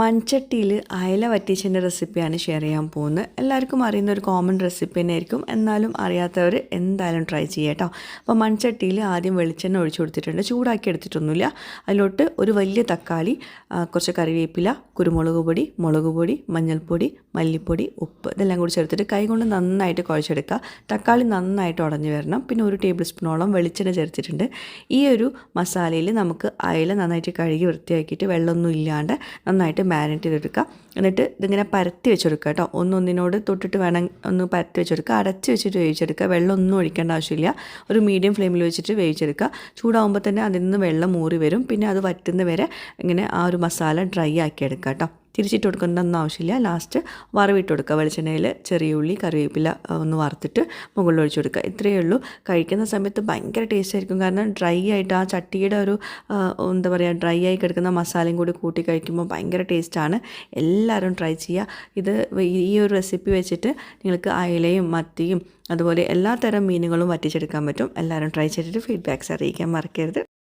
മൺചട്ടിയിൽ അയല വറ്റിച്ചതിന്റെ റെസിപ്പിയാണ് ഷെയർ ചെയ്യാൻ പോകുന്നത്. എല്ലാവർക്കും അറിയുന്ന ഒരു കോമൺ റെസിപ്പി തന്നെ ആയിരിക്കും എന്നാലും അറിയാത്തവർ എന്തായാലും ട്രൈ ചെയ്യാം കേട്ടോ അപ്പോൾ മൺചട്ടിയിൽ ആദ്യം വെളിച്ചെണ്ണ ഒഴിച്ചു കൊടുത്തിട്ടുണ്ട്. ചൂടാക്കി എടുത്തിട്ടൊന്നുമില്ല. അതിലോട്ട് ഒരു വലിയ തക്കാളി കുറച്ച് കറിവേപ്പില കുരുമുളക് പൊടി മുളക് പൊടി മഞ്ഞൾപ്പൊടി മല്ലിപ്പൊടി ഉപ്പ് ഇതെല്ലാം കൂടി ചേർത്തിട്ട് കൈകൊണ്ട് നന്നായിട്ട് കുഴച്ചെടുക്കുക. തക്കാളി നന്നായിട്ട് ഉടഞ്ഞു വരണം. പിന്നെ ഒരു ടേബിൾ സ്പൂണോളം വെളിച്ചെണ്ണ ചേർത്തിട്ടുണ്ട്. ഈ ഒരു മസാലയിൽ നമുക്ക് അയല നന്നായിട്ട് കഴുകി വൃത്തിയാക്കിയിട്ട് വെള്ളമൊന്നും ഇല്ലാണ്ട് നന്നായിട്ട് മാരിനേറ്റ് ചെയ്തെടുക്കുക. എന്നിട്ട് ഇതിങ്ങനെ പരത്തി വെച്ചെടുക്കുക കേട്ടോ. ഒന്നൊന്നിനോട് തൊട്ടിട്ട് വേണം ഒന്ന് പരത്തി വെച്ചെടുക്കുക. അടച്ച് വെച്ചിട്ട് വേവിച്ചെടുക്കുക. വെള്ളം ഒന്നും ഒഴിക്കേണ്ട ആവശ്യമില്ല. ഒരു മീഡിയം ഫ്ലെയിമിൽ വെച്ചിട്ട് വേവിച്ചെടുക്കുക. ചൂടാകുമ്പോൾ തന്നെ അതിൽ നിന്ന് വെള്ളം മൂറി വരും. പിന്നെ അത് വറ്റുന്ന വരെ ഇങ്ങനെ ആ ഒരു മസാല ഡ്രൈ ആക്കി എടുക്കുക കേട്ടോ. തിരിച്ചിട്ട് കൊടുക്കേണ്ടതൊന്നും ആവശ്യമില്ല. ലാസ്റ്റ് വറവിട്ട് കൊടുക്കുക. വെളിച്ചെണ്ണയിൽ ചെറിയ ഉള്ളി കറിവേപ്പില ഒന്ന് വറുത്തിട്ട് മുകളിൽ ഒഴിച്ചു കൊടുക്കുക. ഇത്രയേ ഉള്ളൂ. കഴിക്കുന്ന സമയത്ത് ഭയങ്കര ടേസ്റ്റ് ആയിരിക്കും. കാരണം ഡ്രൈ ആയിട്ട് ആ ചട്ടിയുടെ ഒരു എന്താ പറയുക ഡ്രൈ ആയി കിടക്കുന്ന മസാലയും കൂടി കൂട്ടി കഴിക്കുമ്പോൾ ഭയങ്കര ടേസ്റ്റാണ് എല്ലാവരും ട്രൈ ചെയ്യുക. ഇത് ഈ ഒരു റെസിപ്പി വെച്ചിട്ട് നിങ്ങൾക്ക് അയലയും മത്തിയും അതുപോലെ എല്ലാ തരം മീനുകളും വറ്റിച്ചെടുക്കാൻ പറ്റും. എല്ലാവരും ട്രൈ ചെയ്തിട്ട് ഫീഡ്ബാക്ക്സ് അറിയിക്കാൻ മറക്കരുത്.